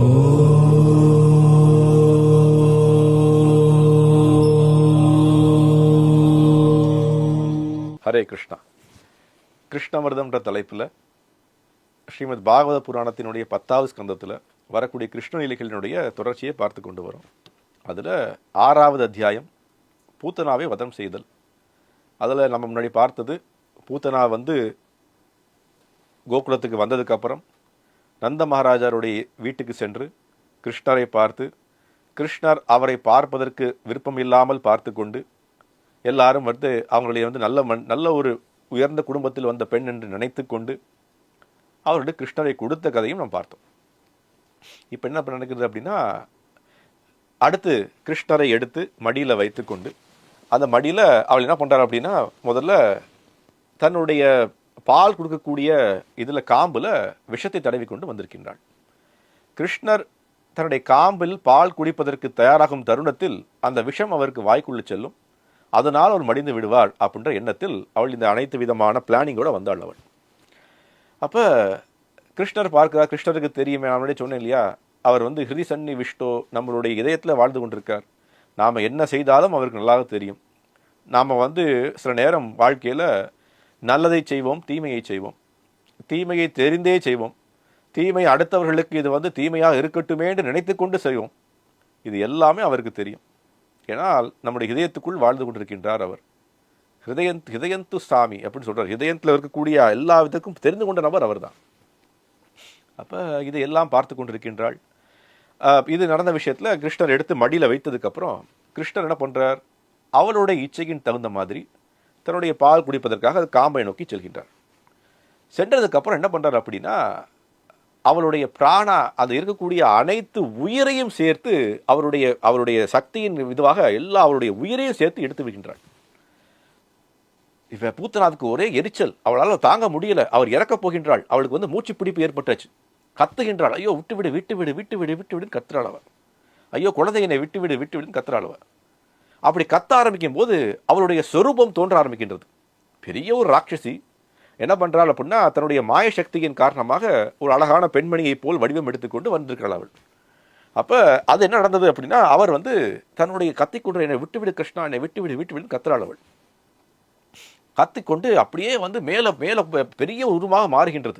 ஹரே கிருஷ்ணா. கிருஷ்ணவர்தம்ன்ற தலைப்பில் ஸ்ரீமத் பாகவத புராணத்தினுடைய பத்தாவது ஸ்கந்தத்தில் வரக்கூடிய கிருஷ்ணலீலைகளினுடைய தொடர்ச்சியை பார்த்து கொண்டு வரும். அதில் ஆறாவது அத்தியாயம் பூத்தனாவை வதம் செய்தல். அதில் நம்ம முன்னாடி பார்த்தது பூத்தனா வந்து கோகுலத்துக்கு வந்ததுக்கப்புறம் நந்த மகாராஜாருடைய வீட்டுக்கு சென்று கிருஷ்ணரை பார்த்து கிருஷ்ணர் அவரை பார்ப்பதற்கு விருப்பம் இல்லாமல் பார்த்து கொண்டு எல்லாரும் வந்து அவங்களுடைய வந்து நல்ல மண் நல்ல ஒரு உயர்ந்த குடும்பத்தில் வந்த பெண் என்று நினைத்து கொண்டு அவர்களுடைய கிருஷ்ணரை கொடுத்த கதையும் நாம் பார்த்தோம். இப்போ என்ன பண்ண நடக்குது அப்படின்னா அடுத்து கிருஷ்ணரை எடுத்து மடியில் வைத்துக்கொண்டு அந்த மடியில் அவள் என்ன பண்ணுறாள் அப்படின்னா முதல்ல தன்னுடைய பால் கொடுக்கக்கூடிய இதில் காம்பில் விஷத்தை தடவி கொண்டு வந்திருக்கின்றாள். கிருஷ்ணர் தன்னுடைய காம்பில் பால் குடிப்பதற்கு தயாராகும் தருணத்தில் அந்த விஷம் அவருக்கு வாய்க்குள்ள செல்லும். அதனால் அவர் மடிந்து விடுவாள் அப்படின்ற எண்ணத்தில் அவள் இந்த அனைத்து விதமான பிளானிங்கோட வந்தாள் அவள். அப்போ கிருஷ்ணர் பார்க்கிறார் கிருஷ்ணருக்கு தெரியுமே அவனுடைய சொன்னேன் இல்லையா? அவர் வந்து ஹிருதி சன்னி விஷ்டோ நம்மளுடைய இதயத்தில் வாழ்ந்து கொண்டிருக்கார். நாம் என்ன செய்தாலும் அவருக்கு நல்லாக தெரியும். நாம் வந்து சில நேரம் வாழ்க்கையில் நல்லதை செய்வோம் தீமையை செய்வோம். தீமையை தெரிந்தே செய்வோம். தீமை அடுத்தவர்களுக்கு இது வந்து தீமையாக இருக்கட்டுமே என்று நினைத்து கொண்டு செய்வோம். இது எல்லாமே அவருக்கு தெரியும். ஏனால் நம்முடைய இதயத்துக்குள் வாழ்ந்து கொண்டிருக்கின்றார் அவர். ஹிதயந்த் ஹிதயந்து சாமி அப்படின்னு சொல்கிறார் ஹிதயத்தில் இருக்கக்கூடிய எல்லா விதக்கும் தெரிந்து கொண்ட நபர் அவர்தான். அப்போ இதை எல்லாம் பார்த்து கொண்டிருக்கின்றாள் இது நடந்த விஷயத்தில் கிருஷ்ணர் எடுத்து மடியில் வைத்ததுக்கப்புறம் கிருஷ்ணர் என்ன பண்ணுறார் அவளுடைய இச்சையின் தகுந்த மாதிரி தன்னுடைய பால் குடிப்பதற்காக அது காம்பை நோக்கி செல்கின்றார் சென்றதுக்கப்புறம் என்ன பண்ணுறார் அப்படின்னா அவளுடைய பிராணா அது இருக்கக்கூடிய அனைத்து உயிரையும் சேர்த்து அவருடைய அவருடைய சக்தியின் இதுவாக எல்லா அவருடைய உயிரையும் சேர்த்து எடுத்து விடுகின்றாள் இப்போ பூத்தநாதுக்கு ஒரே எரிச்சல். அவளால் தாங்க முடியல. அவர் இறக்கப் போகின்றாள். அவளுக்கு வந்து மூச்சு பிடிப்பு ஏற்பட்டாச்சு. கத்துகின்றாள். ஐயோ விட்டு விடு விட்டு விடு விட்டு விடு விட்டு விடுன்னு கத்துறாள் அவள். ஐயோ குழந்தையனை விட்டு விடு விட்டு விடுன்னு கத்துறாள் அவள். அப்படி கத்த ஆரம்பிக்கும் போது அவளுடைய சொரூபம் தோன்ற ஆரம்பிக்கின்றது. பெரிய ஒரு ராட்சசி. என்ன பண்ணுறாள் அப்படின்னா தன்னுடைய மாய சக்தியின் காரணமாக ஒரு அழகான பெண்மணியைப் போல் வடிவம் எடுத்துக்கொண்டு வந்திருக்கிறாள் அவள். அப்போ அது என்ன நடந்தது அப்படின்னா அவர் வந்து தன்னுடைய கத்திக்கொண்டு என்னை விட்டுவிடு கிருஷ்ணா என்னை விட்டுவிடு விட்டுவிடுன்னு கத்துறாள் அவள். கத்திக்கொண்டு அப்படியே வந்து மேலே மேலே பெ- பெரிய உருமாக மாறுகின்றது.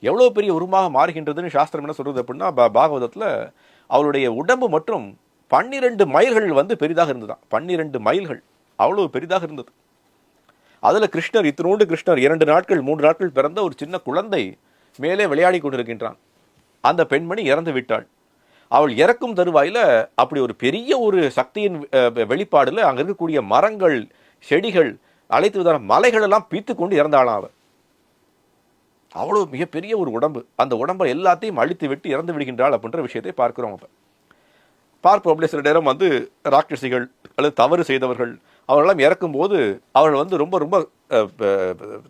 எவ்வளோ பெரிய உருவமாக மாறுகின்றதுன்னு சாஸ்திரம் என்ன சொல்கிறது அப்படின்னா பாகவதத்தில் அவளுடைய உடம்பு மற்றும் பன்னிரண்டு மைல்கள் வந்து பெரிதாக இருந்ததுதான் பன்னிரண்டு மைல்கள். அவ்வளவு பெரிதாக இருந்தது. அதில் கிருஷ்ணர் இத்தினோண்டு கிருஷ்ணர் இரண்டு நாட்கள் மூன்று நாட்கள் பிறந்த ஒரு சின்ன குழந்தை மேலே விளையாடி கொண்டிருக்கின்றான். அந்த பெண்மணி இறந்து விட்டாள். அவள் இறக்கும் தருவாயில அப்படி ஒரு பெரிய ஒரு சக்தியின் வெளிப்பாடில் வெளிப்பாடுல அங்க இருக்கக்கூடிய மரங்கள் செடிகள் அழைத்து விதான மலைகள் எல்லாம் பீத்து கொண்டு இறந்தாளாம் அவள் அவ்வளோ மிகப்பெரிய ஒரு உடம்பு. அந்த உடம்பை எல்லாத்தையும் அழித்து விட்டு இறந்து விடுகின்றாள் அப்படின்ற விஷயத்தை பார்க்கிறோம் அப்போ. பார்ப்போம். அப்படியே சில நேரம் வந்து ராட்சசிகள் அல்லது தவறு செய்தவர்கள் அவர்களெல்லாம் இறக்கும்போது அவர்கள் வந்து ரொம்ப ரொம்ப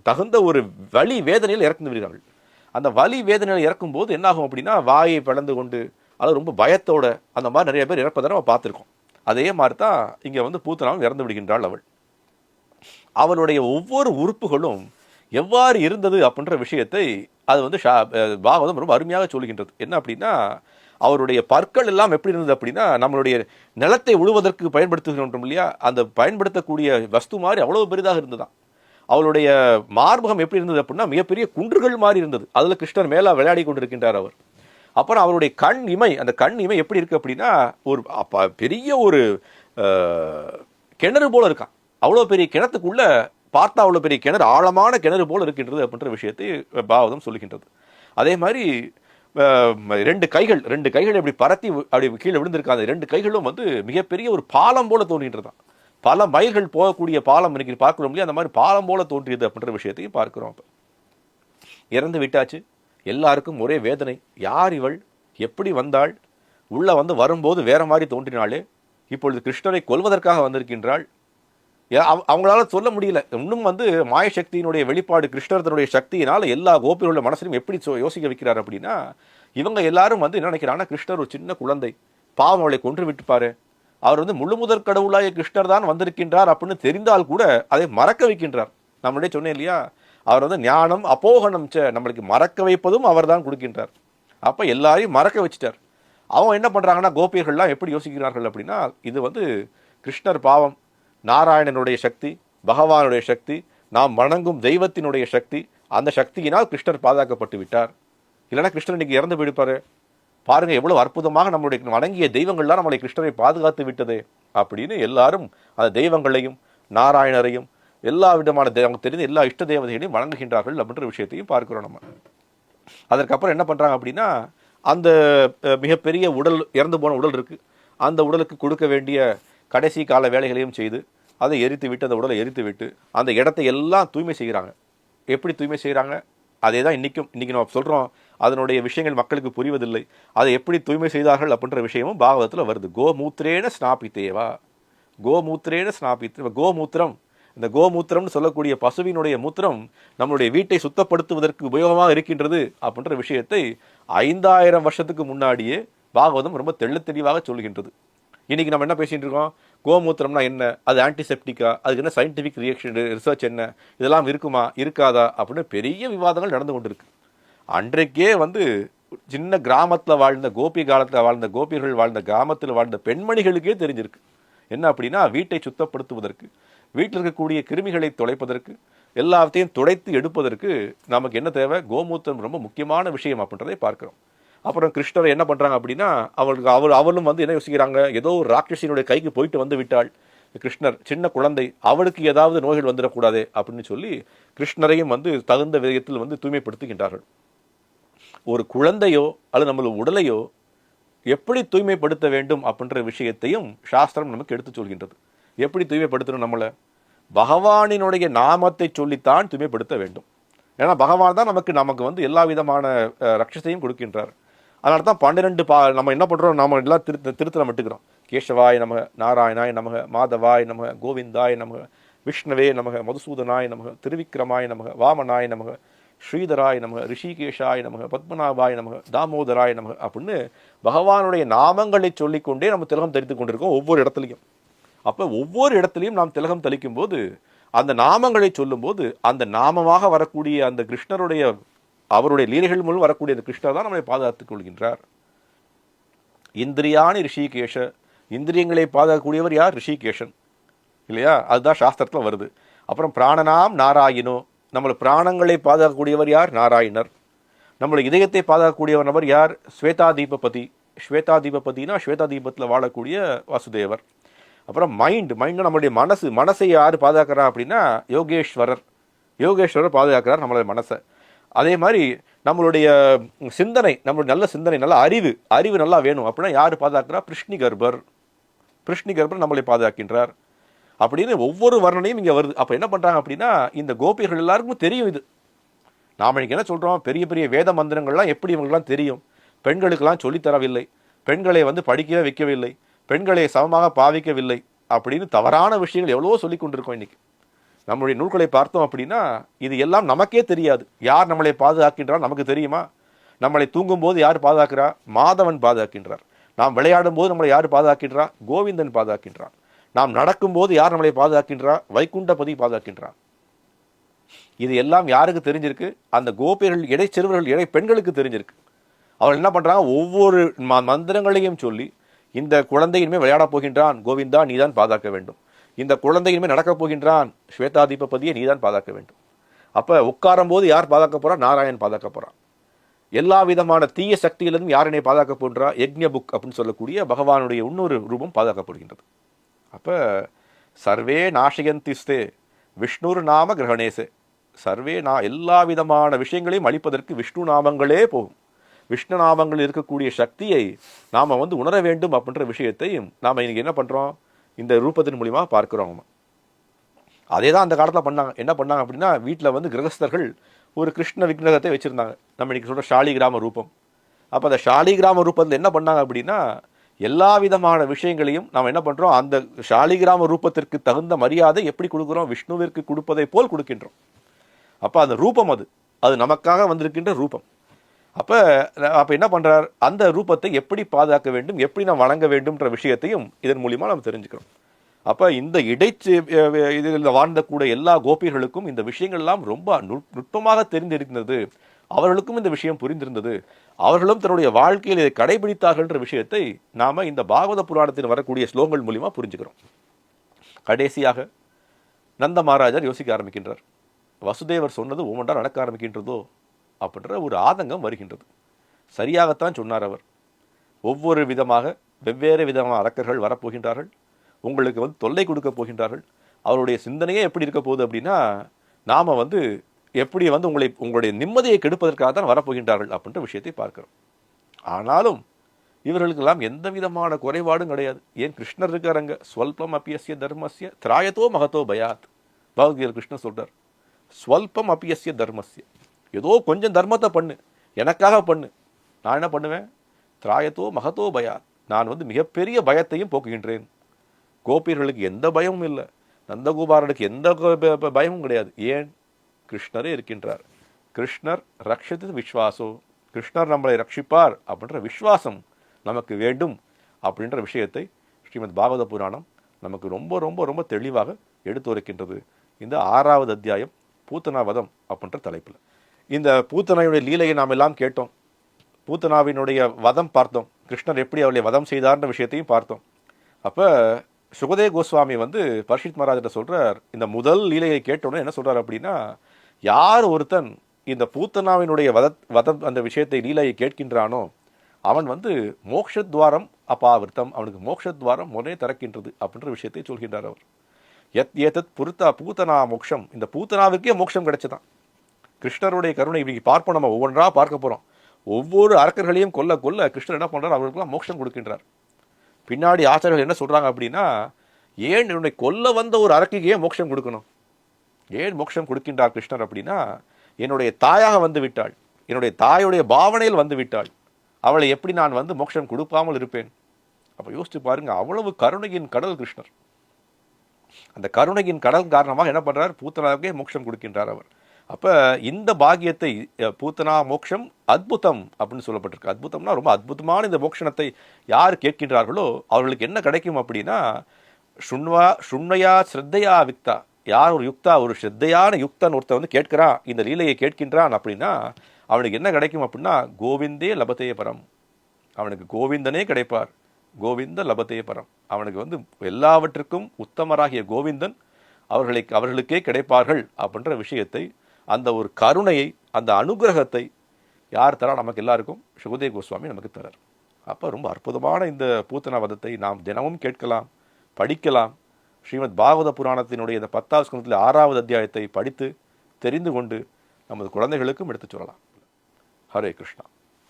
தகுந்த ஒரு வலி வேதனையில் இறக்குந்து விடுகிறார்கள். அந்த வலி வேதனையில் இறக்கும்போது என்னாகும் அப்படின்னா வாயை பிளந்து கொண்டு அது ரொம்ப பயத்தோட அந்த மாதிரி நிறைய பேர் இறப்பதை நம்ம பார்த்துருக்கோம். அதே மாதிரி தான் இங்கே வந்து பூத்தனாவும் இறந்து விடுகின்றாள் அவள். அவளுடைய ஒவ்வொரு உறுப்புகளும் எவ்வாறு இருந்தது அப்படின்ற விஷயத்தை அது வந்து ஷா- பாகவதம் ரொம்ப அருமையாக சொல்கின்றது. என்ன அப்படின்னா அவருடைய பற்கள் எல்லாம் எப்படி இருந்தது அப்படின்னா நம்மளுடைய நிலத்தை உழுவதற்கு பயன்படுத்துகின்றோம் இல்லையா? அந்த பயன்படுத்தக்கூடிய வஸ்து மாதிரி அவ்வளோ பெரிதாக இருந்ததுதான் அவளுடைய மார்பகம் எப்படி இருந்தது அப்படின்னா மிகப்பெரிய குன்றுகள் மாதிரி இருந்தது. அதில் கிருஷ்ணர் மேலே விளையாடி கொண்டிருக்கின்றார் அவர். அப்புறம் அவருடைய கண் இமை அந்த கண் இமை எப்படி இருக்குது அப்படின்னா ஒரு அப்ப பெரிய ஒரு கிணறு போல் இருக்கான் அவ்வளோ பெரிய கிணத்துக்குள்ள பார்த்தா அவ்வளோ பெரிய கிணறு ஆழமான கிணறு போல் இருக்கின்றது அப்படின்ற விஷயத்தை பாவதம் சொல்லுகின்றது. அதே மாதிரி ரெண்டு கைகள் ரெண்டு கைகள் எப்படி பரத்தி அப்படி கீழே விழுந்திருக்காங்க. ரெண்டு கைகளும் வந்து மிகப்பெரிய ஒரு பாலம் போல தான் பல மைல்கள் போகக்கூடிய பாலம் இன்னைக்கு பார்க்கிறோம் இல்லையா? அந்த மாதிரி பாலம் போல தோன்றியது அப்படின்ற விஷயத்தையும் பார்க்குறோம் அப்போ. இறந்து விட்டாச்சு. எல்லாருக்கும் ஒரே வேதனை. யார் இவள்? எப்படி வந்தாள்? உள்ளே வந்து வரும்போது வேற மாதிரி தோன்றினாலே இப்பொழுது கிருஷ்ணரை கொல்வதற்காக வந்திருக்கின்றாள். அவங்களால சொல்ல முடியல. இன்னும் வந்து மாயசக்தியினுடைய வெளிப்பாடு கிருஷ்ணர் தன்னுடைய சக்தியினால எல்லா கோபியருடைய மனசிலும் எப்படி யோசிக்க வைக்கிறார் அப்படின்னா இவங்க எல்லாரும் வந்து என்ன நினைக்கிறாங்கன்னா கிருஷ்ணர் ஒரு சின்ன குழந்தை. பாவம் அவளை கொன்று விட்டுப்பாரு அவர் வந்து முழு முதற் கடவுளாய கிருஷ்ணர் தான் வந்திருக்கின்றார் அப்படின்னு தெரிந்தால் கூட அதை மறக்க வைக்கின்றார். நம்மளுடைய சொன்னேன் இல்லையா? அவர் வந்து ஞானம் அப்போகணம் ச நம்மளுக்கு மறக்க வைப்பதும் அவர் தான் கொடுக்கின்றார். அப்ப எல்லாரையும் மறக்க வச்சிட்டார். அவங்க என்ன பண்றாங்கன்னா கோபியர்கள்லாம் எப்படி யோசிக்கிறார்கள் அப்படின்னா இது வந்து கிருஷ்ணர் பாவம் நாராயணனுடைய சக்தி பகவானுடைய சக்தி நாம் வணங்கும் தெய்வத்தினுடைய சக்தி அந்த சக்தியினால் கிருஷ்ணர் பாதுகாக்கப்பட்டு விட்டார். இல்லைன்னா கிருஷ்ணர் இன்னைக்கு இறந்து போயிருப்பாரு பாருங்க எவ்வளவு அற்புதமாக நம்மளுடைய வணங்கிய தெய்வங்கள்லாம் நம்மளை கிருஷ்ணரை பாதுகாத்து விட்டது அப்படின்னு எல்லாரும் அந்த தெய்வங்களையும் நாராயணரையும் எல்லா விதமான தெய்வ- நமக்கு தெரிந்த எல்லா இஷ்ட தேவதைகளையும் வணங்குகின்றார்கள் அப்படின்ற விஷயத்தையும் பார்க்கிறோம் நம்ம. அதற்கப்புறம் என்ன பண்றாங்க அப்படின்னா அந்த மிகப்பெரிய உடல் இறந்து போன உடல் இருக்கு. அந்த உடலுக்கு கொடுக்க வேண்டிய கடைசி கால வேலைகளையும் செய்து அதை எரித்து விட்டு அந்த உடலை எரித்து விட்டு அந்த இடத்தை எல்லாம் தூய்மை செய்கிறாங்க. எப்படி தூய்மை செய்கிறாங்க? அதே தான் இன்றைக்கும் இன்றைக்கி நம்ம சொல்கிறோம் அதனுடைய விஷயங்கள் மக்களுக்கு புரிவதில்லை. அதை எப்படி தூய்மை செய்தார்கள் அப்படின்ற விஷயமும் பாகவதத்தில் வருது. கோமூத்திரேன ஸ்நாபித்தேவா. கோமூத்திரேன ஸ்நாபித்து கோமூத்திரம். இந்த கோமூத்திரம்னு சொல்லக்கூடிய பசுவினுடைய மூத்திரம் நம்மளுடைய வீட்டை சுத்தப்படுத்துவதற்கு உபயோகமாக இருக்கின்றது அப்படின்ற விஷயத்தை ஐந்தாயிரம் வருஷத்துக்கு முன்னாடியே பாகவதம் ரொம்ப தெள்ளத் தெளிவாக சொல்கின்றது. இன்றைக்கி நம்ம என்ன பேசிகிட்டு இருக்கோம்? கோமூத்திரம்னா என்ன? அது ஆன்டிசெப்டிக்கா அதுக்கு என்ன சயின்டிஃபிக் ரியாக்ஷன் ரிசர்ச் என்ன? இதெல்லாம் இருக்குமா? இருக்காதா? அப்படின்னு பெரிய விவாதங்கள் நடந்து கொண்டிருக்கு. அன்றைக்கே வந்து சின்ன கிராமத்தில் வாழ்ந்த கோபி காலத்தில் வாழ்ந்த கோபிகள் வாழ்ந்த கிராமத்தில் வாழ்ந்த பெண்மணிகளுக்கே தெரிஞ்சிருக்கு. என்ன அப்படின்னா வீட்டை சுத்தப்படுத்துவதற்கு வீட்டில் இருக்கக்கூடிய கிருமிகளை தொலைப்பதற்கு எல்லாத்தையும் துடைத்து எடுப்பதற்கு நமக்கு என்ன தேவை? கோமூத்திரம் ரொம்ப முக்கியமான விஷயம் அப்படின்றதை பார்க்குறோம். அப்புறம் கிருஷ்ணர் என்ன பண்ணுறாங்க அப்படின்னா அவளுக்கு அவர் அவளும் வந்து என்ன யோசிக்கிறாங்க? ஏதோ ஒரு ராட்சசியினுடைய கைக்கு போயிட்டு வந்து விட்டாள். கிருஷ்ணர் சின்ன குழந்தை அவளுக்கு ஏதாவது நோய்கள் வந்துடக்கூடாது அப்படின்னு சொல்லி கிருஷ்ணரையும் வந்து தகுந்த விதத்தில் வந்து தூய்மைப்படுத்துகின்றார்கள். ஒரு குழந்தையோ அல்லது நம்மளோட உடலையோ எப்படி தூய்மைப்படுத்த வேண்டும் அப்படின்ற விஷயத்தையும் சாஸ்திரம் நமக்கு எடுத்துச் சொல்கின்றது. எப்படி தூய்மைப்படுத்தணும் நம்மளை? பகவானினுடைய நாமத்தை சொல்லித்தான் தூய்மைப்படுத்த வேண்டும். ஏன்னா பகவான் தான் நமக்கு நமக்கு வந்து எல்லா விதமான ரட்சத்தையும் கொடுக்கின்றார். அதனால தான் பன்னிரெண்டு பா நம்ம என்ன பண்ணுறோம் நம்ம எல்லாம் திரு திருத்தலம் மட்டுக்கிறோம் கேசவாய் நமக நாராயணாய் நமக மாதவாய் நமக கோவிந்தாய் நமக விஷ்ணவே நமக மதுசூதனாய் நமக திருவிக்ரமாய் நமக வாமனாய் நமக ஸ்ரீதராய் நமக ரிஷிகேஷாய் நமக பத்மநாபாய் நமக தாமோதராய் நமக அப்படின்னு பகவானுடைய நாமங்களை சொல்லிக்கொண்டே நம்ம திலகம் தரித்து கொண்டிருக்கோம் ஒவ்வொரு இடத்துலையும். அப்போ ஒவ்வொரு இடத்துலையும் நாம் திலகம் தளிக்கும் போது அந்த நாமங்களை சொல்லும்போது அந்த நாமமாக வரக்கூடிய அந்த கிருஷ்ணருடைய அவருடைய லீலைகள் மூலம் வரக்கூடிய அந்த கிருஷ்ணர் தான் நம்மளை பாதுகாத்துக் கொள்கின்றார். இந்திரியானி ரிஷிகேஷ இந்திரியங்களை பாதுகாக்கக்கூடியவர் யார்? ரிஷிகேஷன். இல்லையா? அதுதான் சாஸ்திரத்தில் வருது. அப்புறம் பிராணனாம் நாராயணோ நம்மளை பிராணங்களை பாதுகாக்கக்கூடியவர் யார்? நாராயணர். நம்மளை இதயத்தை பாதுகாக்கக்கூடியவர் நபர் யார்? ஸ்வேதா தீபபதி ஸ்வேதா தீபபதினா ஸ்வேதா தீபத்தில் வாழக்கூடிய வாசுதேவர். அப்புறம் மைண்டு மைண்டு நம்மளுடைய மனசு. மனசை யார் பாதுகாக்கிறா அப்படின்னா யோகேஸ்வரர். யோகேஸ்வரர் பாதுகாக்கிறார் நம்மளுடைய மனசை. அதே மாதிரி நம்மளுடைய சிந்தனை நம்மளுடைய நல்ல சிந்தனை நல்ல அறிவு அறிவு நல்லா வேணும் அப்படின்னா யார் பாதுகாக்கிறா? பிருஷ்ணி கர்பர் பிருஷ்ணி கர்பர் நம்மளை பாதுகாக்கின்றார். அப்படின்னு ஒவ்வொரு வர்ணனையும் இங்கே வருது. அப்போ என்ன பண்ணுறாங்க அப்படின்னா இந்த கோபிகள் எல்லாருக்கும் தெரியும் இது. நாம் இன்னைக்கு என்ன சொல்கிறோம் பெரிய பெரிய வேத மந்திரங்கள்லாம் எப்படி இவங்களுக்குலாம் தெரியும்? பெண்களுக்கெல்லாம் சொல்லித் தரவில்லை. பெண்களை வந்து படிக்கவே வைக்கவில்லை. பெண்களை சமமாக பாவிக்கவில்லை. அப்படின்னு தவறான விஷயங்கள் எவ்வளவோ சொல்லி கொண்டிருக்கோம் இன்றைக்கி நம்முடைய நூல்களை பார்த்தோம் அப்படின்னா இது எல்லாம் நமக்கே தெரியாது. யார் நம்மளை பாதுகாக்கின்றார் நமக்கு தெரியுமா? நம்மளை தூங்கும்போது யார் பாதுகாக்கிறா? மாதவன் பாதுகாக்கின்றார். நாம் விளையாடும் போது நம்மளை யார் பாதுகாக்கின்றா? கோவிந்தன் பாதுகாக்கின்றான். நாம் நடக்கும்போது யார் நம்மளை பாதுகாக்கின்றா? வைகுண்டபதி பாதுகாக்கின்றான். இது எல்லாம் யாருக்கு தெரிஞ்சிருக்கு? அந்த கோபியர்கள் இடை சிறுவர்கள் இடை பெண்களுக்கு தெரிஞ்சிருக்கு. அவர்கள் என்ன பண்றாங்க? ஒவ்வொரு ம- மந்திரங்களையும் சொல்லி இந்த குழந்தை விளையாடப் போகின்றான் கோவிந்தா நீதான் பாதுகாக்க வேண்டும். இந்த குழந்தையுமே நடக்கப் போகின்றான். ஸ்வேதாதீபதியை நீதான் பாதுகாக்க வேண்டும். அப்போ உட்காரும் போது யார் பாதுகாக்க போறா? நாராயண் பாதுகாக்க போகிறான் எல்லா விதமான தீய சக்தியிலிருந்தும் யார் பாதுகாக்க போன்றா? யக்ஞ புக் அப்படின்னு சொல்லக்கூடிய பகவானுடைய இன்னொரு ரூபம் பாதுகாக்கப்படுகின்றது அப்போ சர்வே நாஷயந்திஸ்தே விஷ்ணுர் நாம கிரகணேசே. சர்வே நா எல்லா விதமான விஷயங்களையும் அளிப்பதற்கு விஷ்ணு நாமங்களே போகும். விஷ்ணு நாமங்கள் இருக்கக்கூடிய சக்தியை நாம் வந்து உணர வேண்டும் அப்படின்ற விஷயத்தையும் நாம் இன்றைக்கி என்ன பண்ணுறோம் இந்த ரூபத்தின் மூலிமா பார்க்குறோம் அவங்க அதே தான் அந்த காலத்தில் பண்ணாங்க. என்ன பண்ணாங்க அப்படின்னா வீட்டில் வந்து கிரகஸ்தர்கள் ஒரு கிருஷ்ண விக்கிரகத்தை வச்சுருந்தாங்க. நம்ம இன்றைக்கி சொல்கிற ஷாலிகிராம ரூபம். அப்போ அந்த ஷாலிகிராம ரூபத்தில் என்ன பண்ணாங்க அப்படின்னா எல்லா விதமான விஷயங்களையும் நாம் என்ன பண்ணுறோம் அந்த ஷாலிகிராம ரூபத்திற்கு தகுந்த மரியாதை எப்படி கொடுக்குறோம் விஷ்ணுவிற்கு கொடுப்பதை போல் கொடுக்கின்றோம். அப்போ அந்த ரூபம் அது. அது நமக்காக வந்திருக்கின்ற ரூபம். அப்போ அப்போ என்ன பண்ணுறார் அந்த ரூபத்தை எப்படி பாதுகாக்க வேண்டும் எப்படி நாம் வழங்க வேண்டும்ன்ற விஷயத்தையும் இதன் மூலியமாக நம்ம தெரிஞ்சுக்கிறோம். அப்போ இந்த இடைச்சு இதில் வாழ்ந்த கூட எல்லா கோபியர்களுக்கும் இந்த விஷயங்கள்லாம் ரொம்ப நுட்- நுட்பமாக தெரிந்திருக்கிறது. அவர்களுக்கும் இந்த விஷயம் புரிந்திருந்தது. அவர்களும் தன்னுடைய வாழ்க்கையில் இதை கடைபிடித்தார்கள்ன்ற விஷயத்தை நாம இந்த பாகவத புராணத்தில் வரக்கூடிய ஸ்லோகங்கள் மூலிமா புரிஞ்சுக்கிறோம். கடைசியாக நந்த மகாராஜர் யோசிக்க ஆரம்பிக்கின்றார். வசுதேவர் சொன்னது ஒவ்வொன்றா நடக்க ஆரம்பிக்கின்றதோ? அப்படின்ற ஒரு ஆதங்கம் வருகின்றது. சரியாகத்தான் சொன்னார் அவர். ஒவ்வொரு விதமாக வெவ்வேறு விதமான அரக்கர்கள் வரப்போகின்றார்கள். உங்களுக்கு வந்து தொல்லை கொடுக்க போகின்றார்கள். அவருடைய சிந்தனையே எப்படி இருக்க போகுது அப்படின்னா நாம வந்து எப்படி வந்து உங்களை உங்களுடைய நிம்மதியை கெடுப்பதற்காக தான் வரப்போகின்றார்கள் அப்படின்ற விஷயத்தை பார்க்கிறோம். ஆனாலும் இவர்களுக்கெல்லாம் எந்த விதமான குறைபாடும் கிடையாது. ஏன் கிருஷ்ணர் இருக்காரங்க? ஸ்வல்பம் அப்பியசிய தர்மஸ்ய திராயத்தோ மகத்தோ பயாத். பகவத்கீதை கிருஷ்ணர் சொல்றார் ஸ்வல்பம் அப்பியசிய தர்மஸ்ய. ஏதோ கொஞ்சம் தர்மத்தை பண்ணு. எனக்காக பண்ணு. நான் என்ன பண்ணுவேன்? திராயத்தோ மகத்தோ பயா. நான் வந்து மிகப்பெரிய பயத்தையும் போக்குகின்றேன். கோபியர்களுக்கு எந்த பயமும் இல்லை. நந்தகோபாலனுக்கு எந்த பயமும் கிடையாது. ஏன்? கிருஷ்ணரே இருக்கின்றார். கிருஷ்ணர் ரக்ஷித்து விஸ்வாசோ. கிருஷ்ணர் நம்மளை ரட்சிப்பார் அப்படின்ற விஸ்வாசம் நமக்கு வேண்டும் அப்படின்ற விஷயத்தை ஸ்ரீமத் பாகவத புராணம் நமக்கு ரொம்ப ரொம்ப ரொம்ப தெளிவாக எடுத்துரைக்கின்றது இந்த ஆறாவது அத்தியாயம் பூத்தனாவதம் அப்படின்ற தலைப்பில். இந்த பூத்தனாயுடைய லீலையை நாம் எல்லாம் கேட்டோம். பூத்தனாவினுடைய வதம் பார்த்தோம். கிருஷ்ணர் எப்படி அவளை வதம் செய்தார்ன்ற விஷயத்தையும் பார்த்தோம். அப்போ சுகதே கோஸ்வாமி வந்து பர்ஷித் மகாராஜிட்ட சொல்கிறார் இந்த முதல் லீலையை கேட்டோன்னே என்ன சொல்கிறார் அப்படின்னா யார் ஒருத்தன் இந்த பூத்தனாவினுடைய வத வதம் அந்த விஷயத்தை லீலையை கேட்கின்றானோ அவன் வந்து மோக்ஷத்வாரம் அபாவிருத்தம் அவனுக்கு மோக்ஷத்வாரம் முறை திறக்கின்றது அப்படின்ற விஷயத்தை சொல்கின்றார் அவர். எத் ஏதத் புருத்தா பூத்தனா மோக்ஷம். இந்த பூத்தனாவுக்கே மோட்சம் கிடைச்சதான். கிருஷ்ணருடைய கருணை இப்படி பார்ப்போம் நம்ம ஒவ்வொன்றா பார்க்க போகிறோம் ஒவ்வொரு அரக்கர்களையும் கொல்ல கொல்ல கிருஷ்ணர் என்ன பண்ணுறார் அவர்களுக்கெல்லாம் மோட்சம் கொடுக்கின்றார். பின்னாடி ஆச்சாரியர்கள் என்ன சொல்கிறாங்க அப்படின்னா ஏன் என்னுடைய கொல்ல வந்த ஒரு அரக்கிக்கு ஏன் மோட்சம் கொடுக்கணும்? ஏன் மோட்சம் கொடுக்கின்றார் கிருஷ்ணர் அப்படின்னா என்னுடைய தாயாக வந்து விட்டாள். என்னுடைய தாயுடைய பாவனையில் வந்து விட்டாள். அவளை எப்படி நான் வந்து மோட்சம் கொடுக்காமல் இருப்பேன்? அப்போ யோசித்து பாருங்க அவ்வளவு கருணையின் கடல் கிருஷ்ணர். அந்த கருணையின் கடல் காரணமாக என்ன பண்ணுறார் பூத்தனாவுக்கே மோட்சம் கொடுக்கின்றார் அவர். அப்போ இந்த பாகியத்தை பூத்தனா மோட்சம் அத்புதம் அப்படின்னு சொல்லப்பட்டிருக்கு. அத்புதம்னா ரொம்ப அற்புதமான இந்த மோட்சணத்தை யார் கேட்கின்றார்களோ அவர்களுக்கு என்ன கிடைக்கும் அப்படின்னா சுண்வா சுண்மையா ஸ்ரத்தையா விக்தா யார் ஒரு யுக்தா ஒரு ஸ்ரத்தையான யுக்தன் ஒருத்தன் வந்து கேட்கிறான் இந்த லீலையை கேட்கின்றான் அப்படின்னா அவனுக்கு என்ன கிடைக்கும் அப்படின்னா கோவிந்தே லபத்தைய பரம். அவனுக்கு கோவிந்தனே கிடைப்பார். கோவிந்த லபத்தைய பரம். அவனுக்கு வந்து எல்லாவற்றுக்கும் உத்தமராகிய கோவிந்தன் அவர்களை அவர்களுக்கே கிடைப்பார்கள் அப்படின்ற விஷயத்தை அந்த ஒரு கருணையை அந்த அனுகிரகத்தை யார் தரா? நமக்கு எல்லாருக்கும் சுகதேவ் கோஸ்வாமி நமக்கு தரார். அப்போ ரொம்ப அற்புதமான இந்த பூத்தனாவதத்தை நாம் தினமும் கேட்கலாம் படிக்கலாம். ஸ்ரீமத் பாகவத புராணத்தினுடைய இந்த பத்தாவது ஸ்கந்தத்தில் ஆறாவது அத்தியாயத்தை படித்து தெரிந்து கொண்டு நமது குழந்தைகளுக்கும் எடுத்துச் சொல்லலாம். ஹரே கிருஷ்ணா.